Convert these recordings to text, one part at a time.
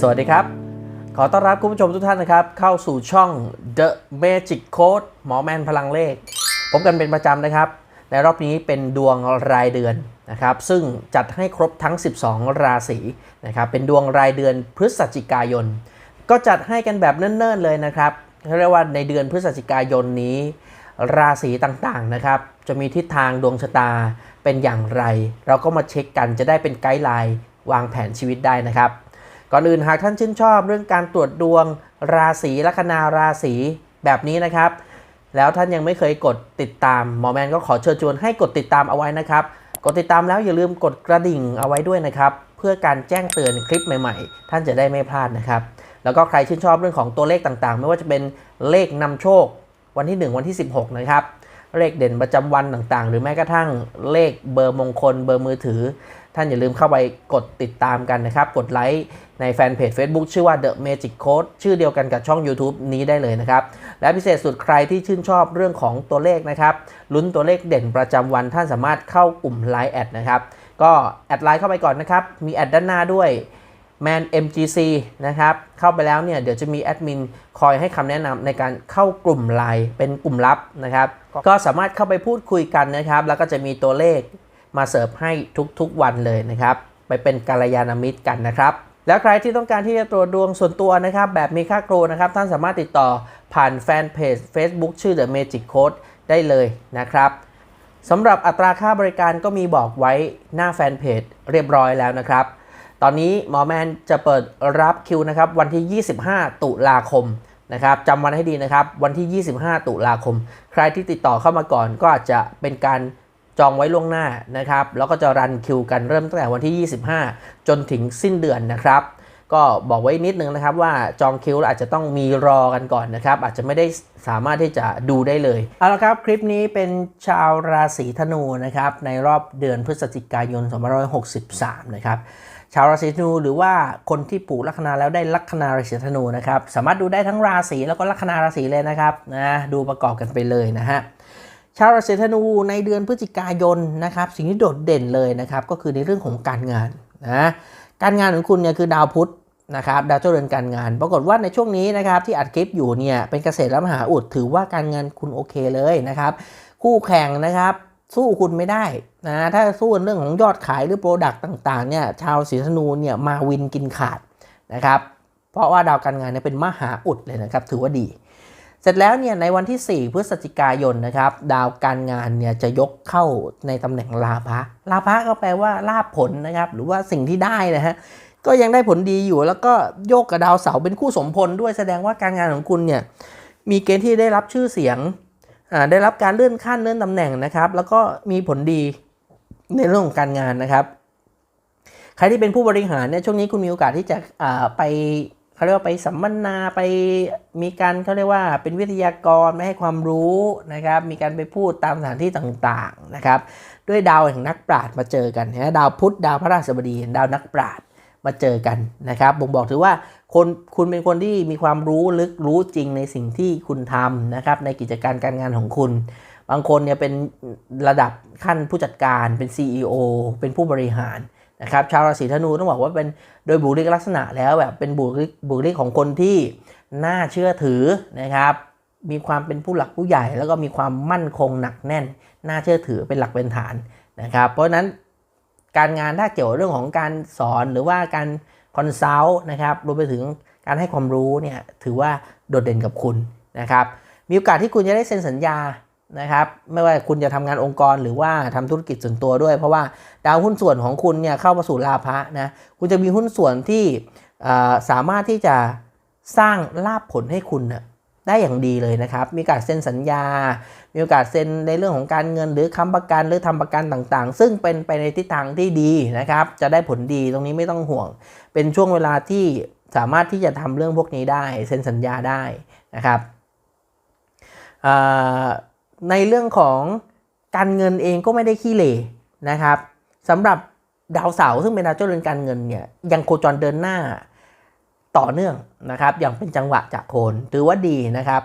สวัสดีครับ ขอต้อนรับคุณผู้ชมทุกท่านนะครับ เข้าสู่ช่อง The Magic Code หมอแมนพลังเลข พบกันเป็นประจำนะครับ ในรอบนี้เป็นดวงรายเดือนนะครับ ซึ่งจัดให้ครบทั้ง 12 ราศีนะครับ เป็นดวงรายเดือนพฤศจิกายน ก็จัดให้กันแบบเนิ่นๆเลยนะครับเขาเรียกว่าในเดือนพฤศจิกายนนี้ ราศีต่างๆนะครับ จะมีทิศทางดวงชะตาเป็นอย่างไร เราก็มาเช็คกันจะได้เป็นไกด์ไลน์วางแผนชีวิตได้นะครับ ก่อนอื่นหากท่านชื่นชอบเรื่องการตรวจดวงราศีลัคนาราศีแบบนี้นะครับ แล้วท่านยังไม่เคยกดติดตามหมอแมนก็ขอเชิญชวนให้กดติดตามเอาไว้นะครับ กดติดตามแล้วอย่าลืมกดกระดิ่งเอาไว้ด้วยนะครับ เพื่อการแจ้งเตือนคลิปใหม่ๆ ท่านจะได้ไม่พลาดนะครับ แล้วก็ใครชื่นชอบเรื่องของตัวเลขต่างๆ ไม่ว่าจะเป็นเลขนำโชควันที่ 1 วันที่ 16 นะครับ เลขเด่นประจำวันต่างๆ หรือแม้กระทั่งเลขเบอร์มงคล เบอร์มือถือ ท่านอย่าลืมเข้าไปกดติดตามกันนะครับ กดไลค์ในแฟนเพจ Facebook ชื่อว่า The Magic Code ชื่อเดียวกันกับช่อง YouTube นี้ได้เลยนะครับ และพิเศษสุดใครที่ชื่นชอบเรื่องของตัวเลขนะครับลุ้นตัวเลขเด่นประจำวันท่านสามารถเข้ากลุ่ม Line แอดนะครับ ก็แอดไลน์เข้าไปก่อนนะครับ มีแอดด้านหน้าด้วย Man MGC นะครับ เข้าไปแล้วเนี่ย เดี๋ยวจะมีแอดมินคอยให้คำแนะนำในการเข้ากลุ่มไลน์เป็นกลุ่มลับนะครับ ก็สามารถเข้าไปพูดคุยกันนะครับ แล้วก็จะมีตัวเลขมาเสิร์ฟให้ทุกๆวันเลยนะครับ ไปเป็นกัลยาณมิตรกันนะครับ แล้วใครที่ต้องการที่จะตรวจดวงส่วนตัวนะครับ แบบมีค่าครูนะครับ ท่านสามารถติดต่อผ่านแฟนเพจ Facebook ชื่อ The Magic Code ได้เลยนะครับสำหรับอัตราค่าบริการก็มีบอกไว้หน้าแฟนเพจเรียบร้อยแล้วนะครับ ตอนนี้หมอแมนจะเปิดรับคิวนะครับวันที่ 25 ตุลาคมนะครับจำวันให้ดีนะครับ วันที่ 25 ตุลาคม ใครที่ติดต่อเข้ามาก่อนก็อาจจะเป็นการจองไว้ล่วงหน้านะครับ แล้วก็จะรันคิวกันเริ่มตั้งแต่วันที่ 25 จนถึงสิ้นเดือนนะครับ ก็บอกไว้นิดนึงนะครับว่าจองคิวอาจจะต้องมีรอกันก่อนนะครับ อาจจะไม่ได้สามารถที่จะดูได้เลย เอาละครับ คลิปนี้เป็นชาวราศีธนูนะครับ ในรอบเดือนพฤศจิกายน 2563 นะครับ ชาวราศีธนูหรือว่าคนที่ปลูกลัคนาแล้วได้ลัคนาราศีธนูนะครับ สามารถดูได้ทั้งราศีแล้วก็ลัคนาราศีเลยนะครับนะดูประกอบกันไปเลยนะฮะชาวราศีธนูในเดือนพฤศจิกายนนะครับ สิ่งที่โดดเด่นเลยนะครับ ก็คือในเรื่องของการงานนะการงานของคุณเนี่ยคือดาวพุธ นะครับดาวเจ้าเรือนการงาน ปรากฏว่าในช่วงนี้นะครับที่อัดคลิปอยู่เนี่ยเป็นเกษตรและมหาอุดถือว่าการงานคุณโอเคเลยนะครับคู่แข่งนะครับสู้คุณไม่ได้นะถ้าสู้เรื่องของยอดขายหรือโปรดักต์ต่างๆเนี่ยชาวศรีธนูเนี่ยมาวินกินขาดนะครับเพราะว่าดาวการงานเนี่ยเป็นมหาอุดเลยนะครับถือว่าดี เสร็จแล้วเนี่ยในวันที่ 4 พฤศจิกายนนะครับดาวการงานเนี่ยจะยกเข้าในตำแหน่งลาภะลาภะก็แปลว่าลาภผลนะครับหรือว่าสิ่งที่ได้นะฮะ ก็ยังได้ผลดีอยู่แล้วก็โยกกับดาวเสาร์เป็นคู่สมพลด้วยแสดงว่าการงานของคุณเนี่ยมีเกณฑ์ที่ได้รับชื่อเสียงได้รับการเลื่อนขั้นเลื่อนตำแหน่งนะครับ แล้วก็มีผลดีในเรื่องของการงานนะครับ ใครที่เป็นผู้บริหารเนี่ยช่วงนี้คุณมีโอกาสที่จะไปเขาเรียกว่าไปสัมมนาไปมีการเขาเรียกว่าเป็นวิทยากรไม่ให้ความรู้นะครับ มีการไปพูดตามสถานที่ต่างๆนะครับ ด้วยดาวแห่งนักปราชญ์มาเจอกันนะดาวพุธดาวพระราชบดีดาวนักปราชญ์ มาเจอกันนะครับบ่งบอกถือว่าคนคุณเป็นคนที่มีความรู้ลึกรู้จริงในสิ่งที่คุณทำนะครับในกิจการการงานของคุณ บางคนเนี่ยเป็นระดับขั้นผู้จัดการเป็น CEO เป็นผู้บริหารนะครับชาวราศีธนูต้องบอกว่าเป็นโดยบุคลิกลักษณะแล้วแบบเป็นบุคลิกบุคลิกของคนที่น่าเชื่อถือนะครับมีความเป็นผู้หลักผู้ใหญ่ แล้วก็มีความมั่นคงหนักแน่น น่าเชื่อถือเป็นหลักเป็นฐานนะครับ เพราะฉะนั้น การงานถ้าเกี่ยวเรื่องของการสอนหรือว่าการคอนซัลท์นะครับรวมไปถึงการให้ความรู้เนี่ยถือว่าโดดเด่นกับคุณนะครับ มีโอกาสที่คุณจะได้เซ็นสัญญานะครับ ไม่ว่าคุณจะทำงานองค์กรหรือว่าทำธุรกิจส่วนตัวด้วย เพราะว่าดาวหุ้นส่วนของคุณเนี่ยเข้ามาสู่ลาภะนะคุณจะมีหุ้นส่วนที่สามารถที่จะสร้างลาภผลให้คุณน่ะ ได้อย่างดีเลยนะครับ มีโอกาสเซ็นสัญญา มีโอกาสเซ็นในเรื่องของการเงิน หรือค้ำประกันหรือทำประกันต่างๆ ซึ่งเป็นไปในทิศทางที่ดีนะครับ จะได้ผลดีตรงนี้ไม่ต้องห่วง เป็นช่วงเวลาที่สามารถที่จะทำเรื่องพวกนี้ได้เซ็นสัญญาได้นะครับ ในเรื่องของการเงินเองก็ไม่ได้ขี้เหร่นะครับสำหรับดาวเสาร์ซึ่งเป็นดาวเจ้าเรือนการเงินเนี่ยยังโคจรเดินหน้า ต่อเนื่องนะครับอย่างเป็นจังหวะจากโคนถือว่าดีนะครับ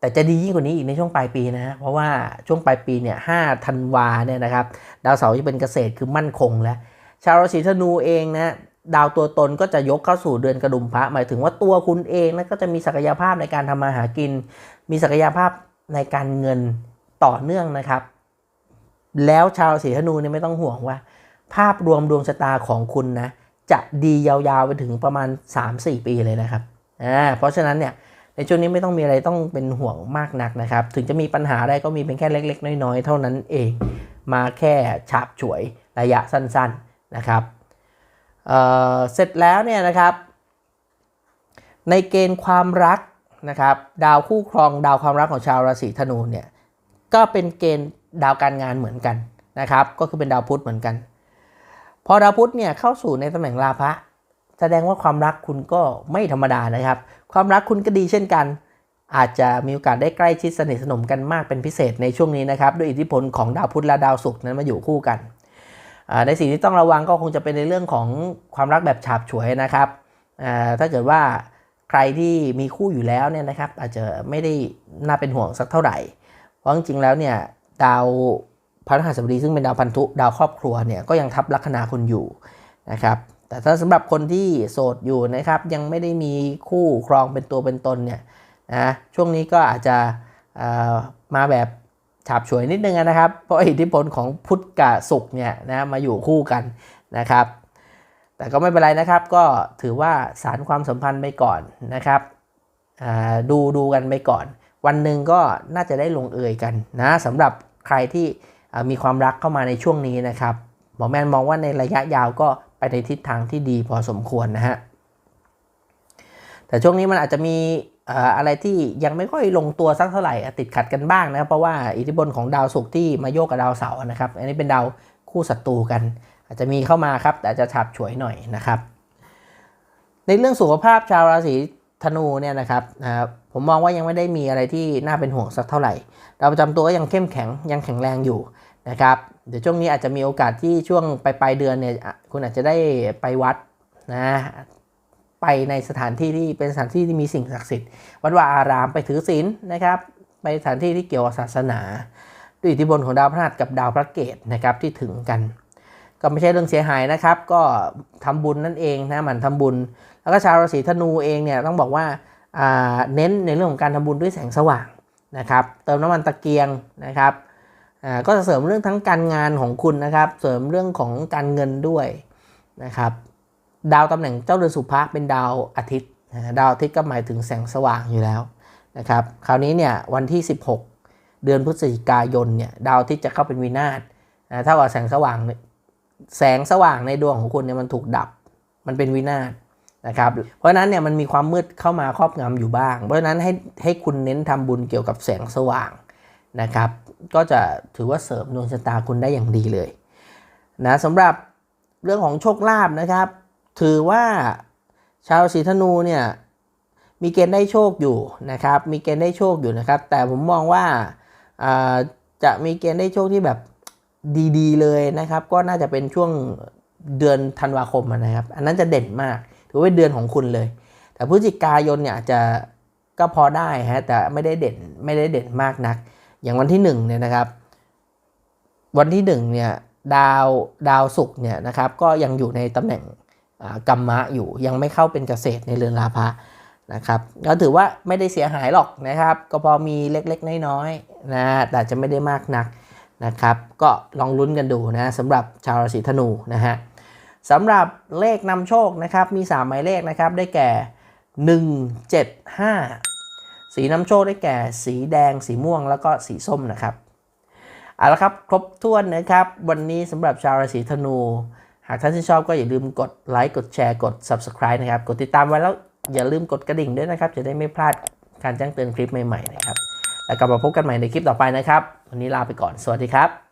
แต่จะดียิ่งกว่านี้อีกในช่วงปลายปีนะฮะเพราะว่าช่วงปลายปีเนี่ยห้าธันวาเนี่ยนะครับดาวเสาร์จะเป็นเกษตรคือมั่นคงแล้ว ชาวราศีธนูเองนะดาวตัวตนก็จะยกเข้าสู่เดือนกระดุมพระหมายถึงว่าตัวคุณเองนะก็จะมีศักยภาพในการทำมาหากิน มีศักยภาพในการเงินต่อเนื่องนะครับ แล้วชาวราศีธนูเนี่ยไม่ต้องห่วงว่า ภาพรวมดวงชะตาของคุณนะ จะดียาวๆไปถึงประมาณ 3-4 ปีเลยนะครับอ่าเพราะฉะนั้นเนี่ยในช่วงนี้ไม่ต้องมีอะไรต้องเป็นห่วงมากนักนะครับ ถึงจะมีปัญหาอะไรก็มีเป็นแค่เล็ก ๆ น้อย ๆ เท่านั้นเอง มาแค่ฉาบฉวยระยะสั้น ๆนะครับเเสร็จแล้วเนี่ยนะครับ ในเกณฑ์ความรักนะครับ ดาวคู่ครองดาวความรักของชาวราศีธนูเนี่ยก็เป็นเกณฑ์ดาวการงานเหมือนกันนะครับ ก็คือเป็นดาวพุธเหมือนกัน พอดาวพุธเนี่ยเข้าสู่ในตำแหน่งราพะ แสดงว่าความรักคุณก็ไม่ธรรมดานะครับ ความรักคุณก็ดีเช่นกัน อาจจะมีโอกาสได้ใกล้ชิดสนิทสนมกันมากเป็นพิเศษในช่วงนี้นะครับด้วยอิทธิพลของดาวพุธและดาวศุกร์นั้นมาอยู่คู่กันในสิ่งที่ต้องระวังก็คงจะเป็นในเรื่องของความรักแบบฉาบฉวยนะครับถ้าเกิดว่าใครที่มีคู่อยู่แล้วเนี่ยนะครับอาจจะไม่ได้น่าเป็นห่วงสักเท่าไหร่ เพราะจริงๆแล้วเนี่ยดาว พฤหัสบดีซึ่งเป็นดาวพันธุดาวครอบครัวเนี่ยก็ยังทับลัคนาคุณอยู่นะครับแต่ถ้าสำหรับคนที่โสดอยู่นะครับยังไม่ได้มีคู่ครองเป็นตัวเป็นตนเนี่ยนะช่วงนี้ก็อาจจะมาแบบฉาบฉวยนิดนึงนะครับ เพราะอิทธิพลของพุทธกับศุกร์เนี่ยนะมาอยู่คู่กันนะครับ แต่ก็ไม่เป็นไรนะครับก็ถือว่าสารความสัมพันธ์ไปก่อนนะครับดูดูกันไปก่อน วันหนึ่งก็น่าจะได้ลงเอยกันนะสำหรับใครที่ มีความรักเข้ามาในช่วงนี้นะครับหมอแมนมองว่าในระยะยาวก็ไปในทิศทางที่ดีพอสมควรนะฮะแต่ช่วงนี้มันอาจจะมีอะไรที่ยังไม่ค่อยลงตัวสักเท่าไหร่อะติดขัดกันบ้างนะครับเพราะว่าอิทธิพลของดาวศุกร์ที่มาโยกกับดาวเสาร์นะครับ อันนี้เป็นดาวคู่ศัตรูกัน อาจจะมีเข้ามาครับ แต่จะฉับฉวยหน่อยนะครับ ในเรื่องสุขภาพชาวราศีธนูเนี่ยนะครับผมมองว่ายังไม่ได้มีอะไรที่น่าเป็นห่วงสักเท่าไหร่ดาวประจำตัวก็ยังเข้มแข็งยังแข็งแรงอยู่ นะครับ เดี๋ยวช่วงนี้อาจจะมีโอกาสที่ช่วงปลายปลายเดือนเนี่ยคุณอาจจะได้ไปวัดนะไปในสถานที่ที่เป็นสถานที่ที่มีสิ่งศักดิ์สิทธิ์วัดวาอารามไปถือศีลนะครับ ไปสถานที่ที่เกี่ยวกับศาสนา ด้วยอิทธิพลของดาวพฤหัสกับดาวพระเกตนะครับที่ถึงกัน ก็ไม่ใช่เรื่องเสียหายนะครับ ก็ทำบุญนั่นเองนะหมั่นทำบุญ แล้วก็ชาวราศีธนูเองเนี่ยต้องบอกว่าอ่าเน้นในเรื่องของการทำบุญด้วยแสงสว่างนะครับ เติมน้ำมันตะเกียงนะครับ อ่าก็จะเสริมเรื่องทั้งการงานของคุณนะครับ เสริมเรื่องของการเงินด้วยนะครับ ดาวตำแหน่งเจ้าเรือนสุภะเป็นดาวอาทิตย์ดาวอาทิตย์ก็หมายถึงแสงสว่างอยู่แล้วนะครับ คราวนี้เนี่ยวันที่ 16 เดือนพฤศจิกายนเนี่ยดาวอาทิตย์จะเข้าเป็นวินาศนะเท่ากับแสงสว่างเนี่ยแสงสว่างในดวงของคุณเนี่ยมันถูกดับ มันเป็นวินาศนะครับ เพราะฉะนั้นเนี่ยมันมีความมืดเข้ามาครอบงำอยู่บ้าง เพราะฉะนั้นให้ให้คุณเน้นทำบุญเกี่ยวกับแสงสว่างนะครับ ก็จะถือว่าเสริมดวงชะตาคุณได้อย่างดีเลยนะสำหรับเรื่องของโชคลาภนะครับ ถือว่าชาวราศีธนูเนี่ยมีเกณฑ์ได้โชคอยู่นะครับ มีเกณฑ์ได้โชคอยู่นะครับ แต่ผมมองว่าาจะมีเกณฑ์ได้โชคที่แบบดีๆ เลยนะครับ ก็น่าจะเป็นช่วงเดือนธันวาคมนะครับ อันนั้นจะเด่นมาก ถือว่าเป็นเดือนของคุณเลย แต่พฤศจิกายนเนี่ยจจะก็พอได้ฮะแต่ไม่ได้เด่นไม่ได้เด่นมากนัก อย่างวันที่หนึ่งเนี่ยนะครับ วันที่หนึ่งเนี่ยดาวดาวศุกร์เนี่ยนะครับก็ยังอยู่ในตำแหน่งกรรมะอยู่ยังไม่เข้าเป็นเกษตรในเรือนราพะนะครับก็ถือว่าไม่ได้เสียหายหรอกนะครับ ก็พอมีเล็กๆน้อยๆนะแต่จะไม่ได้มากนักนะครับ ก็ลองลุ้นกันดูนะสำหรับชาวราศีธนูนะฮะสำหรับเลขนำโชคนะครับมี 3 หมายเลขนะครับได้แก่ 1 7 5 สีนำโชคได้แก่ สีแดง สีม่วงแล้วก็สีส้มนะครับเอาละครับ ครบถ้วนนะครับ วันนี้สำหรับชาวราศีธนู หากท่านที่ชอบก็อย่าลืมกดไลค์กดแชร์กด Subscribe นะครับ กดติดตามไว้แล้วอย่าลืมกดกระดิ่งด้วยนะครับ จะได้ไม่พลาดการแจ้งเตือนคลิปใหม่ๆนะครับ แล้วกลับมาพบกันใหม่ในคลิปต่อไปนะครับ วันนี้ลาไปก่อนสวัสดีครับ